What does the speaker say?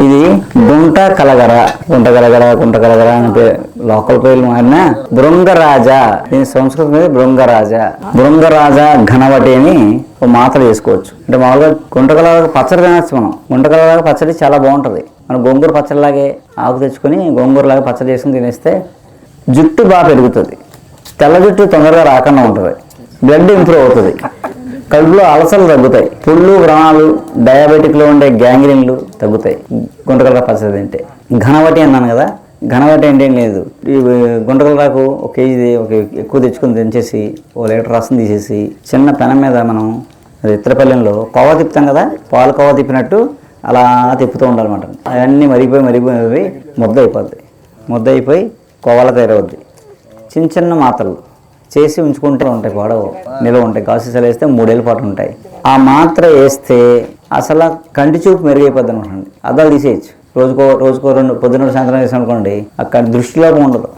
ఇది గుంట కలగర గుంట కలగర గుంట కలగర పే- లోకల్ పేర్లు మారినా బృంగరాజ. దీని సంస్కృతం మీద బృంగరాజ. బృంగరాజ ఘనవటి అని ఒక మాత్ర చేసుకోవచ్చు అంటే మామూలుగా గుంట కలగర పచ్చడి తినచ్చు మనం. గుంట కలగర పచ్చడి చాలా బాగుంటుంది. మనం గోంగూర పచ్చడిలాగే ఆకు తెచ్చుకొని గోంగూరలాగా పచ్చడి చేసుకుని తినేస్తే జుట్టు బాగా పెరుగుతుంది. తెల్ల జుట్టు తొందరగా రాకుండా ఉంటుంది. బ్లడ్ ఇంప్రూవ్ అవుతుంది. కడుపులో అలసలు తగ్గుతాయి. పుళ్ళు వ్రణాలు డయాబెటిక్లో ఉండే గ్యాంగ్రీన్లు తగ్గుతాయి. గుంటకల పచ్చడి తింటే ఘనవటి అన్నాను కదా ఘనవటి అంటే ఏం లేదు. ఈ గుంటకలరాకు ఒక కేజీ ఒక ఎక్కువ తెచ్చుకొని తెంచేసి ఓ లీటర్ రసం తీసేసి చిన్న పెనం మీద మనం అది ఇత్తరపల్లెంలో కోవా తిప్పుతాం కదా పాలు కోవా తిప్పినట్టు అలా తిప్పుతూ ఉండాలన్నమాట. అవన్నీ మరిగిపోయి మరిగిపోయి ముద్ద అయిపోద్ది ముద్ద అయిపోయి కోవాల తయారవుద్ది. చిన్న చిన్న మాత్రలు. చేసి ఉంచుకుంటూ ఉంటాయి గొడవ నిల్వ ఉంటాయి. గాసీసాలు వేస్తే మూడేళ్ళ పాటు ఉంటాయి. ఆ మాత్ర వేస్తే అసలు కంటి చూపు మెరుగైపోద్ది అనుకోండి. అద్దాలు తీసేయచ్చు. రోజుకో రోజుకో రెండు పొద్దున్న సాయంత్రం వేసాం అనుకోండి అక్కడ దృష్టిలోపం ఉండదు.